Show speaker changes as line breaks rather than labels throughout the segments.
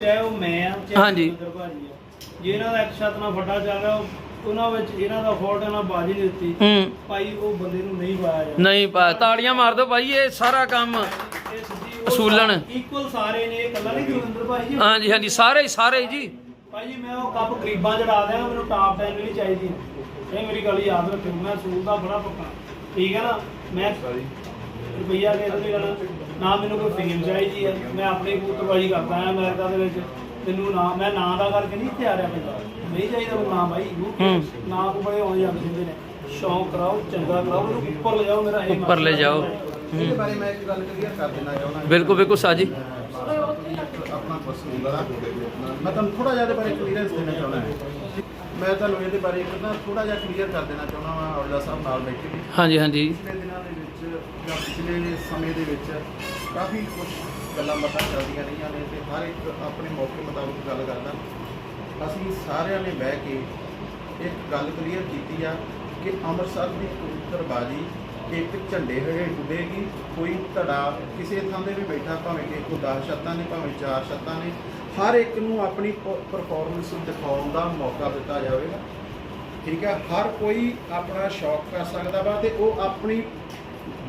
ਚਾਹੇ ਉਹ ਮੈਂ ਆ ਚਾਹੇ
ਹਾਂਜੀ।
ਸੁਰਿੰਦਰ ਭਾਜੀ ਆ। ਜੇ ਇਹਨਾਂ ਦਾ ਇੱਕ ਛੱਤ ਨਾਲ ਫੱਟਾ ਚੱਲ ਰਿਹਾ ਉਹ- ਉਹਨਾਂ ਵਿੱਚ ਇਹਨਾਂ ਦਾ ਫਾਲਟ ਇਹਨਾਂ ਬਾਜੀ ਨਹੀਂ ਦਿੱਤੀ।
ਹੂੰ।
ਭਾਈ ਉਹ ਬੰਦੇ ਨੂੰ ਨਹੀਂ ਪਾਇਆ ਜਾਂਦਾ।
ਨਹੀਂ ਪਾ ਤਾੜੀਆਂ ਮਾਰ ਦੋ ਭਾਈ ਇਹ ਸਾਰਾ ਕੰਮ
ਇਹ ਸਿੱਧੀ
ਅਸੂਲਣ।
ਇਕੁਅਲ ਸਾਰੇ ਨੇ ਇਹ ਕੱਲਾ ਨਹੀਂ ਗੁਰਿੰਦਰ ਭਾਈ ਜੀ?
ਹਾਂਜੀ ਹਾਂਜੀ ਸਾਰੇ ਹੀ ਸਾਰੇ ਹੀ ਜੀ।
ਭਾਈ ਜੀ ਮੈਂ ਉਹ ਕੱਪ ਗਰੀਬਾਂ ਚੜਾ ਦਿਆਂ ਮੈਨੂੰ ਟਾਪ ਟੈਨ ਨਹੀਂ ਚਾਹੀਦੀ। ਇਹ ਮੇਰੀ ਗੱਲ ਯਾਦ ਰੱਖਿਓ ਮੈਂ ਸੂਲ ਦਾ ਬੜਾ ਪੱਕਾ। ਠੀਕ ਹੈ ਨਾ? ਮੈਂ ਰੁਪਈਆ ਕਿਸੇ ਤੋਂ ਨਹੀਂ ਲੈਣਾ ਨਾ ਮੈਨੂੰ ਕੋਈ ਫੇਮ ਚਾਹੀਦੀ ਹੈ। ਮੈਂ ਆਪਣੀ ਕਬੂਤਰਬਾਜੀ ਕਰਦਾ ਹਾਂ ਅਮਰੀਕਾ ਦੇ ਵਿੱਚ। ਮੈਨੂੰ ਨਾ ਮੈਂ ਨਾਂ ਦਾ ਕਰਕੇ ਨਹੀਂ ਇੱਥੇ ਆ ਰਿਹਾ ਪੰਜਾਬ ਨਹੀਂ ਚਾਹੀਦਾ ਮੈਨੂੰ ਨਾਮ ਭਾਈ
ਹੂੰ।
ਨਾ ਕੋ ਬੜੇ ਹੋਣ ਜਾਂਦੇ ਹੁੰਦੇ ਨੇ। ਸ਼ੌਂਕ ਕਰਾਓ ਚੰਗਾ ਕਰਾਓ। ਮੈਨੂੰ ਉੱਪਰ ਲੈ ਜਾਓ ਮੇਰਾ ਇਹ
ਉੱਪਰ ਲੈ ਜਾਓ।
ਇਹਦੇ
ਹੂੰ।
ਬਾਰੇ ਮੈਂ ਇੱਕ ਗੱਲ ਕਲੀਅਰ ਕਰ ਦੇਣਾ ਚਾਹੁੰਦਾ।
ਬਿਲਕੁਲ ਬਿਲਕੁਲ ਸਾਜੀ
ਆਪਣਾ ਪਰਸਨਲ ਦਾ ਮੈਂ ਤੁਹਾਨੂੰ ਥੋੜਾ ਜਿਹਾ ਇਹਦੇ ਬਾਰੇ ਕਲੀਅਰੈਂਸ ਦੇਣਾ ਚਾਹੁੰਦਾ ਹਾਂ। ਮੈਂ ਤੁਹਾਨੂੰ ਇਹਦੇ ਬਾਰੇ ਇੱਕ ਨਾ ਥੋੜਾ ਜਿਹਾ ਕਲੀਅਰ ਕਰ ਦੇਣਾ ਚਾਹੁੰਦਾ ਹਾਂ ਔਜਲਾ ਸਾਹਿਬ ਨਾਲ ਬੈਠੇ
ਹਾਂਜੀ ਹਾਂਜੀ।
ਪਿਛਲੇ ਦਿਨਾਂ ਦੇ ਜਾਂ ਪਿਛਲੇ ਸਮੇਂ ਦੇ ਵਿੱਚ ਕਾਫੀ ਕੁਝ ਗੱਲਾਂ ਬਾਤਾਂ ਚੱਲਦੀਆਂ ਰਹੀਆਂ ਨੇ ਤੇ ਹਰ ਇੱਕ ਆਪਣੇ ਮੌਕੇ ਮੁਤਾਬਕ ਗੱਲ ਕਰਦਾ। ਅਸੀਂ ਸਾਰਿਆਂ ਨੇ ਬਹਿ ਕੇ ਇੱਕ ਗੱਲ ਕਲੀਅਰ ਕੀਤੀ ਆ ਕਿ ਅੰਮ੍ਰਿਤਸਰ ਦੀ ਕਬੂਤਰਬਾਜੀ ਇੱਕ ਝੰਡੇ ਹੇਠ ਡੁੱਬੇਗੀ। ਕੋਈ ਧੜਾ ਕਿਸੇ ਥਾਂ ਤੇ ਵੀ ਬੈਠਾ, ਭਾਵੇਂ ਕਿ ਕੋ 10 ਛੱਤਾਂ ਨੇ, ਭਾਵੇਂ 4 ਛੱਤਾਂ ਨੇ, ਹਰ ਇੱਕ ਨੂੰ ਆਪਣੀ ਪਰਫਾਰਮੈਂਸ ਦਿਖਾਉਣ ਦਾ ਮੌਕਾ ਦਿੱਤਾ ਜਾਵੇਗਾ। ਠੀਕ ਹੈ ਹਰ ਕੋਈ ਆਪਣਾ ਸ਼ੌਕ ਕਰ ਸਕਦਾ ਵਾ ਤੇ ਉਹ ਆਪਣੀ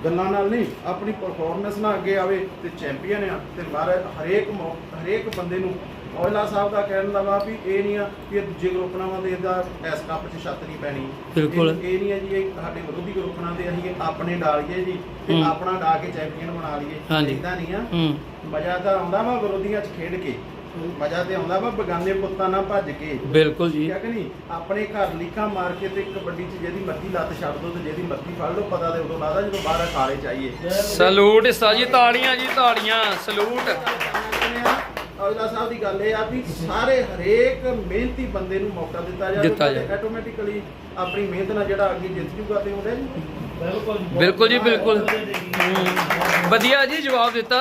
ਗੱਲਾਂ ਨਾਲ ਨਹੀਂ ਆਪਣੀ ਪਰਫਾਰਮੈਂਸ ਨਾਲ ਅੱਗੇ ਆਵੇ ਤੇ ਚੈਂਪੀਅਨ ਆ ਤੇ ਹਰੇਕ ਹਰੇਕ ਬੰਦੇ ਨੂੰ ਔਜਲਾ ਸਾਹਿਬ ਦਾ ਕਹਿਣ ਦਾ ਵਾ ਵੀ ਇਹ ਨਹੀਂ ਆ ਕਿ ਇਹ ਦੂਜੇ ਗਰੁੱਪਾਂ ਵਾਂ ਤੇ ਇਹਦਾ ਇਸ ਕੱਪ 'ਚ ਛੱਤ ਨਹੀਂ ਪੈਣੀ
ਬਿਲਕੁਲ।
ਇਹ ਨਹੀਂ ਹੈ ਜੀ ਇਹ ਸਾਡੇ ਵਿਰੋਧੀ ਗਰੁੱਪਾਂ ਤੇ ਅਸੀਂ ਆਪਣੇ ਡਾਲੀਏ ਜੀ ਤੇ। ਆਪਣਾ ਡਾ ਕੇ ਚੈਂਪੀਅਨ ਬਣਾ ਲਈਏ। ਇਦਾਂ ਨਹੀਂ ਆ ਮਜ਼ਾ ਤਾਂ ਆਉਂਦਾ ਵਾ ਵਿਰੋਧੀਆਂ 'ਚ ਖੇਡ ਕੇ ਮਜ਼ਾ ਤੇ ਆਉਂਦਾ ਵਾ ਬਗਾਨੇ ਪੁੱਤਾਂ ਨਾਲ ਭੱਜ ਕੇ।
ਬਿਲਕੁਲ ਜੀ।
ਠੀਕ ਹੈ ਕਿ ਨਹੀਂ? ਆਪਣੇ ਘਰ ਲੀਕਾਂ ਮਾਰ ਕੇ ਤੇ ਕਬੱਡੀ 'ਚ ਜਿਹਦੀ ਮਰਜ਼ੀ ਲੱਤ ਛੱਡ ਦੋ ਤੇ ਜਿਹਦੀ ਮਰਜ਼ੀ ਫੜ ਲਓ ਪਤਾ ਤੇ ਉਦੋਂ ਲੱਗਦਾ ਜਦੋਂ ਬਾਹਰ ਅਖਾੜੇ ਚਾਹੀਏ
ਸਲੂਟ ਸਾਜੀ ਤਾੜੀਆਂ ਜੀ ਤਾੜੀਆਂ ਸਲੂਟ।
ਔਜਲਾ ਸਾਹਿਬ ਦੀ ਗੱਲ ਇਹ ਆ ਵੀ ਸਾਰੇ ਹਰੇਕ ਮਿਹਨਤੀ ਬੰਦੇ ਨੂੰ ਮੌਕਾ ਦਿੱਤਾ
ਦਿੱਤਾ ਜਾਵੇ।
ਆਟੋਮੈਟਿਕਲੀ ਆਪਣੀ ਮਿਹਨਤ ਨਾਲ ਜਿਹੜਾ ਅੱਗੇ ਜਿੱਤ ਜੂਗਾ ਤੇ ਉਹਦੇ
ਬਿਲਕੁਲ
ਬਿਲਕੁਲ ਜੀ ਬਿਲਕੁਲ। ਹੂੰ। ਵਧੀਆ ਜੀ ਜਵਾਬ ਦਿੱਤਾ।